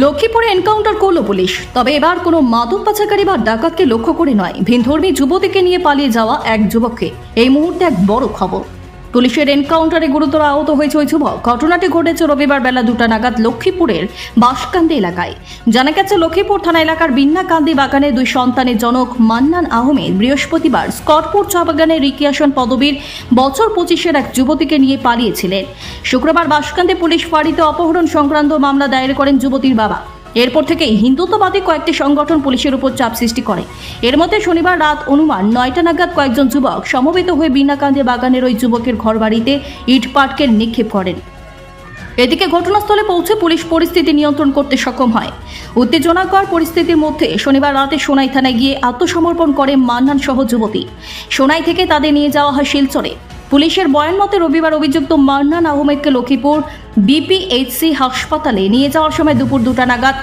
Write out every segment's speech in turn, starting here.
লক্ষ্মীপুরে এনকাউন্টার করল পুলিশ। তবে এবার কোনো মাদক পাচারকারী বা ডাকাতকে লক্ষ্য করে নয়। ভিনধর্মী যুবতীকে নিয়ে পালিয়ে যাওয়া এক যুবককে। এই মুহূর্তে এক বড় খবর। পুলিশের এনকাউন্টারে গুরুতর আহত হয়েছে ওই যুবক। ঘটনাটি ঘটেছে রবিবার বেলা দুটা নাগাদ লক্ষ্মীপুরের বাসকান্দি এলাকায়। জানা গেছে, লক্ষ্মীপুর থানা এলাকার বিন্নাকান্দি বাগানে দুই সন্তানের জনক মান্নান আহমেদ বৃহস্পতিবার স্কটপুর চা বাগানে রিকিয়াসন পদবীর বছর পঁচিশের এক যুবতীকে নিয়ে পালিয়েছিলেন। শুক্রবার বাসকান্দি পুলিশ ফাঁড়িতে অপহরণ সংক্রান্ত মামলা দায়ের করেন যুবতীর বাবা। এরপর থেকেই হিন্দুত্ববাদী কয়েকটি সংগঠন পুলিশের উপর চাপ সৃষ্টি করে। এর মধ্যে শনিবার রাত অনুমান নয়টা নাগাদ কয়েকজন যুবক সমবেত হয়ে বিনাকান্দি বাগানের ওই যুবকের ঘরবাড়িতে ইট পাটকেল নিক্ষেপ করেন। এদিকে ঘটনাস্থলে পৌঁছে পুলিশ পরিস্থিতি নিয়ন্ত্রণ করতে সক্ষম হয়। উত্তেজনাকর পরিস্থিতির মধ্যে শনিবার রাতে সোনাই থানায় গিয়ে আত্মসমর্পণ করে মান্নান সহ যুবতী। সোনাই থেকে তাদের নিয়ে যাওয়া হয় শিলচরে। পুলিশের বয়ান মতে রবিবার অভিযুক্ত মান্নান আহমেদকে লক্ষ্মীপুর বিপিএইচসি হাসপাতালে নিয়ে যাওয়ার সময় দুপুর দুটা নাগাদ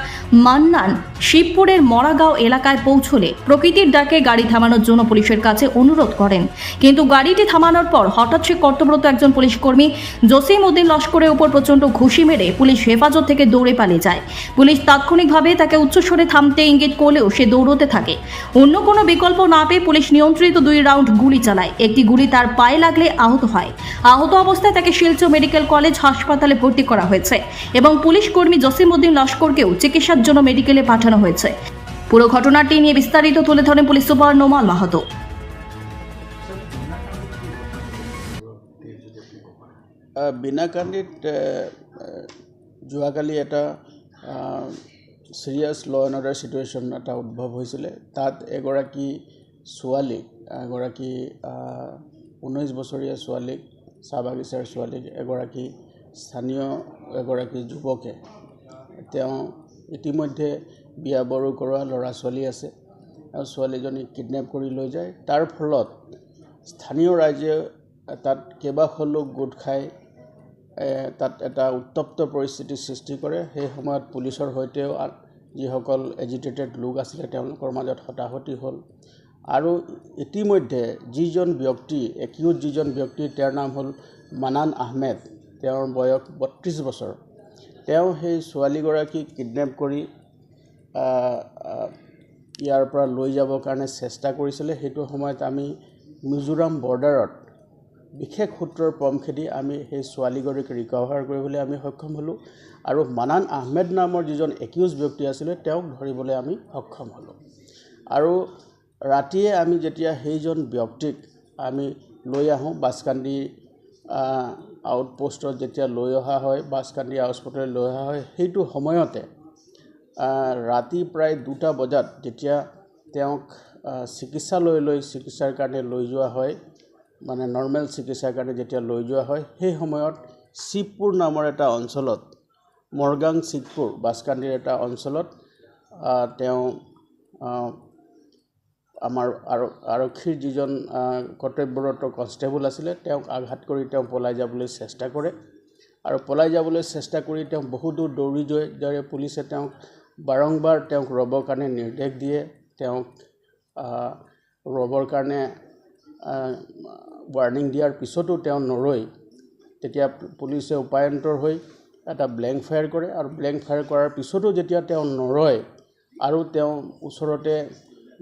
মান্নান শিবপুরের মরাগাঁও এলাকায় পৌঁছলে প্রকৃতির ডাকে গাড়ি থামানোর জন্য পুলিশের কাছে অনুরোধ করেন। কিন্তু গাড়িটি থামানোর পর হঠাৎ সে কর্তব্যরত একজন পুলিশ কর্মী জসিম উদ্দিন লস্করের উপর প্রচণ্ড ঘুষি মেরে পুলিশ হেফাজত থেকে দৌড়ে পালিয়ে যায়। পুলিশ তাৎক্ষণিকভাবে তাকে উচ্চস্বরে থামতে ইঙ্গিত করলেও সে দৌড়তে থাকে। অন্য কোনো বিকল্প না পেয়ে পুলিশ নিয়ন্ত্রিত দুই রাউন্ড গুলি চালায়। একটি গুলি তার পায়ে লাগলে আহত হয়। আহত অবস্থায় তাকে শিলচর মেডিকেল কলেজ হাসপাতালে ভর্তি করা হয়েছে এবং পুলিশ কর্মী জসিম উদ্দিন লস্করকেও চিকিৎসার জন্য মেডিকেলে পাঠানো হয়েছে। পুরো ঘটনাটি নিয়ে বিস্তারিত তুলে ধরেন পুলিশ সুপার নোমাল মাহাতো। বিনাকান্দিত যোৱাকালি এটা ছিৰিয়াছ ল এণ্ড অৰ্ডাৰ ছিটুৱেশ্যন এটা উদ্ভৱ হৈছিলে। তাত এগৰাকী ছোৱালীক এগৰাকী ঊনৈছ বছৰীয়া ছোৱালীক চাহ বাগিচাৰ ছোৱালীক এগৰাকী স্থানীয় এগৰাকী যুৱকে। তেওঁ ইতিমধ্যে বিয়া বাৰু কৰোৱা ল'ৰা ছোৱালী আছে আৰু ছোৱালীজনীক কিডনেপ কৰি লৈ যায়। তাৰ ফলত স্থানীয় ৰাইজে তাত কেইবাশ লোক গোট খাই তাত এটা উত্তপ্ত পৰিস্থিতিৰ সৃষ্টি কৰে। সেই সময়ত পুলিচৰ সৈতেও যিসকল এজিটেটেড লোক আছিলে তেওঁলোকৰ মাজত হতাহতি হ'ল। আৰু ইতিমধ্যে যিজন ব্যক্তি একিউট যিজন ব্যক্তি তেওঁৰ নাম হ'ল মানান আহমেদ। তেওঁৰ বয়স বত্ৰিছ বছৰ। তেওঁ সেই ছোৱালীগৰাকীক কিডনেপ কৰি ইয়াৰ পৰা লৈ যাবৰ কাৰণে চেষ্টা কৰিছিলে। সেইটো সময়ত আমি মিজোৰাম বৰ্ডাৰত বিশেষ সূত্ৰৰ পম খেদি আমি সেই ছোৱালীগৰাকীক ৰিকভাৰ কৰিবলৈ আমি সক্ষম হ'লোঁ আৰু মানান আহমেদ নামৰ যিজন একিউজ ব্যক্তি আছিলে তেওঁক ধৰিবলৈ আমি সক্ষম হ'লোঁ। আৰু ৰাতিয়ে আমি যেতিয়া সেইজন ব্যক্তিক আমি লৈ আহোঁ বাছকান্দি আউটপোষ্টত যেতিয়া লৈ অহা হয় বাছকান্দি আউটপোষ্টলৈ লৈ অহা হয় সেইটো সময়তে ৰাতি প্ৰায় দুটা বজাত যেতিয়া তেওঁক চিকিৎসালয়লৈ চিকিৎসাৰ কাৰণে লৈ যোৱা হয় মানে নৰ্মেল চিকিৎসাৰ কাৰণে যেতিয়া লৈ যোৱা হয় সেই সময়ত শিৱপুৰ নামৰ এটা অঞ্চলত মৰগাং শিৱপুৰ বাছকান্দিৰ এটা অঞ্চলত তেওঁ আমাৰ আৰ আৰক্ষীৰ যিজন কৰ্তব্যৰত কনষ্টেবল আছিলে তেওঁক আঘাত কৰি তেওঁ পলাই যাবলৈ চেষ্টা কৰে। আৰু পলাই যাবলৈ চেষ্টা কৰি তেওঁ বহু দূৰ যোৱাৰ দৰে পুলিচে তেওঁক বাৰম্বাৰ তেওঁক ৰ'বৰ কাৰণে নিৰ্দেশ দিয়ে। তেওঁক ৰ'বৰ কাৰণে ৱাৰ্ণিং দিয়াৰ পিছতো তেওঁ নৰৈ তেতিয়া পুলিচে উপায়ন্তৰ হৈ এটা ব্লেংক ফায়াৰ কৰে আৰু ব্লেংক ফায়াৰ কৰাৰ পিছতো যেতিয়া তেওঁ নৰয় আৰু তেওঁ ওচৰতে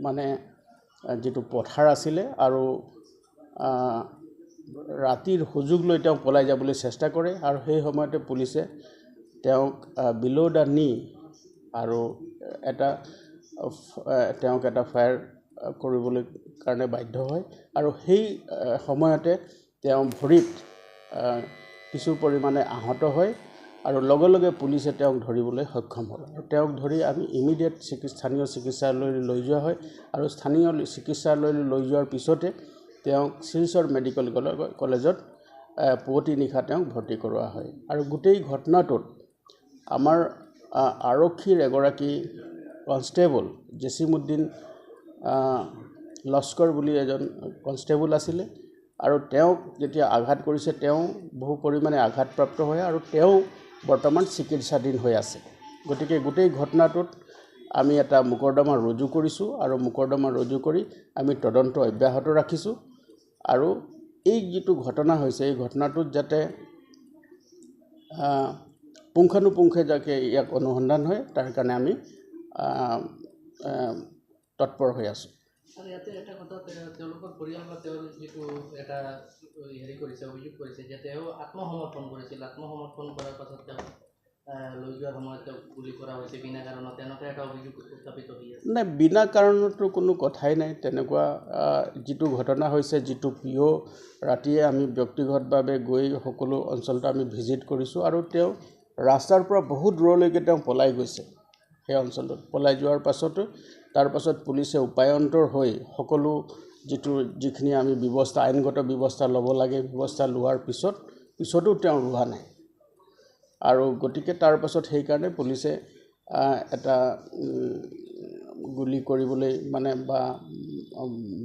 মানে যিটো পথাৰ আছিলে আৰু ৰাতিৰ সুযোগ লৈ তেওঁ পলাই যাবলৈ চেষ্টা কৰে আৰু সেই সময়তে পুলিচে তেওঁক বিল' দ্য নি আৰু এটা তেওঁক এটা ফায়াৰ কৰিবলৈ কাৰণে বাধ্য হয় আৰু সেই সময়তে তেওঁ ভৰিত কিছু পৰিমাণে আহত হয়। আৰু লগে লগে পুলিচে তেওঁক ধৰিবলৈ সক্ষম হ'ল। আৰু তেওঁক ধৰি আমি ইমিডিয়েট চিকিৎসা স্থানীয় চিকিৎসালয়লৈ লৈ যোৱা হয় আৰু স্থানীয় চিকিৎসালয়লৈ লৈ যোৱাৰ পিছতে তেওঁক শিলচৰ মেডিকেল কলে- কলেজত পুৱতি নিশা তেওঁক ভৰ্তি কৰোৱা হয়। আৰু গোটেই ঘটনাটোত আমাৰ আৰক্ষীৰ এগৰাকী কনষ্টেবল জেচিমুদ্দিন লস্কৰ বুলি এজন কনষ্টেবল আছিলে আৰু তেওঁক যেতিয়া আঘাত কৰিছে তেওঁ বহু পৰিমাণে আঘাতপ্ৰাপ্ত হয় আৰু তেওঁ বৰ্তমান চিকিৎসাধীন হৈ আছে। গতিকে গোটেই ঘটনাটোত আমি এটা মোকৰ্দমা ৰুজু কৰিছোঁ আৰু মোকৰ্দমা ৰুজু কৰি আমি তদন্ত অব্যাহত ৰাখিছোঁ আৰু এই যিটো ঘটনা হৈছে এই ঘটনাটোত যাতে পুংখানুপুংখে যাতে ইয়াক অনুসন্ধান হয় তাৰ কাৰণে আমি তৎপৰ হৈ আছোঁ। আৰু ইয়াতে এটা কথা তেওঁ- তেওঁলোকৰ পৰিয়াল বা তেওঁৰ যিটো এটা হেৰি কৰিছে অভিযোগ কৰিছে যে তেওঁ আত্মসমৰ্পণ কৰিছিল। আত্মসমৰ্পণ কৰাৰ পাছত তেওঁ লৈ যোৱাৰ সময়ত তেওঁক গুলি কৰা হৈছে বিনা কাৰণত। তেনেকুৱা এটা অভিযোগ উত্থাপিত হৈ আছে। নাই বিনা কাৰণতো কোনো কথাই নাই। তেনেকুৱা যিটো ঘটনা হৈছে যিটো পিঅ' ৰাতিয়ে আমি ব্যক্তিগতভাৱে গৈ সকলো অঞ্চলটো আমি ভিজিট কৰিছোঁ আৰু তেওঁ ৰাস্তাৰ পৰা বহুত দূৰলৈকে তেওঁ পলাই গৈছে। সেই অঞ্চলটোত। পলাই যোৱাৰ পাছতো তাৰ পাছত পুলিচে উপায়ন্তৰ হৈ সকলো যিটো যিখিনি আমি ব্যৱস্থা আইনগত ব্যৱস্থা ল'ব লাগে ব্যৱস্থা লোৱাৰ পিছত পিছতো তেওঁ ৰোৱা নাই। আৰু গতিকে তাৰ পাছত সেইকাৰণে পুলিচে এটা গুলি কৰিবলৈ মানে বা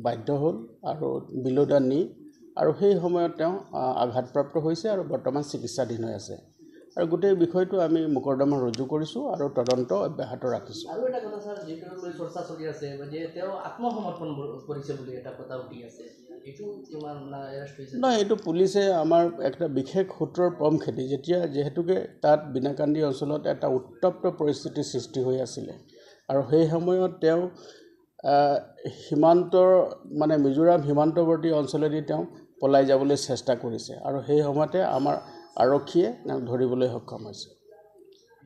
বাধ্য হ'ল আৰু বিলোদা নি আৰু সেই সময়ত তেওঁ আঘাতপ্ৰাপ্ত হৈছে আৰু বৰ্তমান চিকিৎসাধীন হৈ আছে। আৰু গোটেই বিষয়টো আমি মোকৰ্দমা ৰুজু কৰিছোঁ আৰু তদন্ত অব্যাহত ৰাখিছোঁ। আৰু এটা কথা ছাৰ যিটো লৈ চৰ্চা চলি আছে যে তেওঁ আত্মসমৰ্পণ কৰিছে বুলি এটা কথা উঠি আছে। এইটো নহয় পুলিচে আমাৰ একটা বিশেষ সূত্ৰৰ পম খেদি যেতিয়া যিহেতুকে তাত বিনাকান্দি অঞ্চলত এটা উত্তপ্ত পৰিস্থিতিৰ সৃষ্টি হৈ আছিলে। আৰু সেই সময়ত তেওঁ সীমান্তৰ মানে মিজোৰাম সীমান্তৱৰ্তী অঞ্চলেদি তেওঁ পলাই যাবলৈ চেষ্টা কৰিছে। আৰু সেই সময়তে আমাৰ আৰক্ষীয়ে তেওঁক ধৰিবলৈ সক্ষম হৈছে।